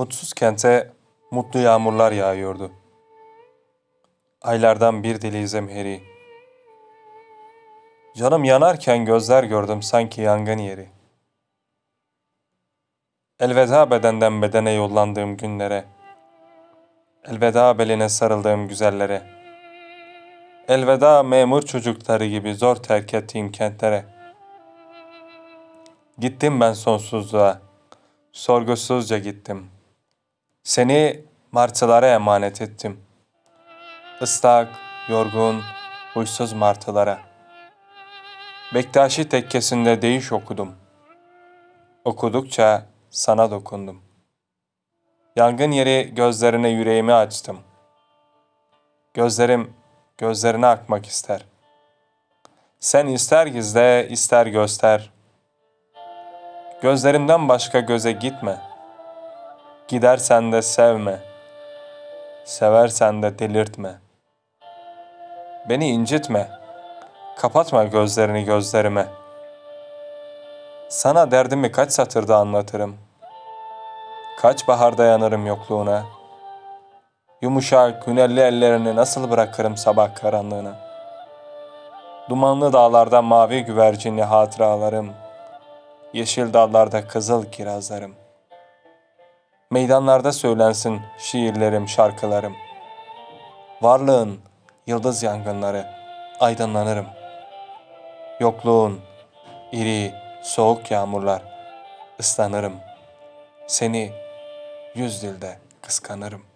Mutsuz kente mutlu yağmurlar yağıyordu. Aylardan bir deli zemheri. Canım yanarken gözler gördüm sanki yangın yeri. Elveda bedenden bedene yollandığım günlere. Elveda beline sarıldığım güzellere. Elveda memur çocukları gibi zor terk ettiğim kentlere. Gittim ben sonsuzluğa, sorgusuzca gittim. Seni martılara emanet ettim. Islak, yorgun, huysuz martılara. Bektaşi tekkesinde değiş okudum. Okudukça sana dokundum. Yangın yeri gözlerine yüreğimi açtım. Gözlerim gözlerine akmak ister. Sen ister gizle, ister göster. Gözlerimden başka göze gitme. Gidersen de sevme. Seversen de delirtme. Beni incitme. Kapatma gözlerini gözlerime. Sana derdimi kaç satırda anlatırım. Kaç bahar dayanırım yokluğuna. Yumuşak, hünerli ellerini nasıl bırakırım sabah karanlığına. Dumanlı dağlarda mavi güvercinli hatıralarım. Yeşil dallarda kızıl kirazlarım. Meydanlarda söylensin şiirlerim, şarkılarım. Varlığın yıldız yangınları aydınlanırım. Yokluğun iri, soğuk yağmurlar ıslanırım. Seni yüz dilde kıskanırım.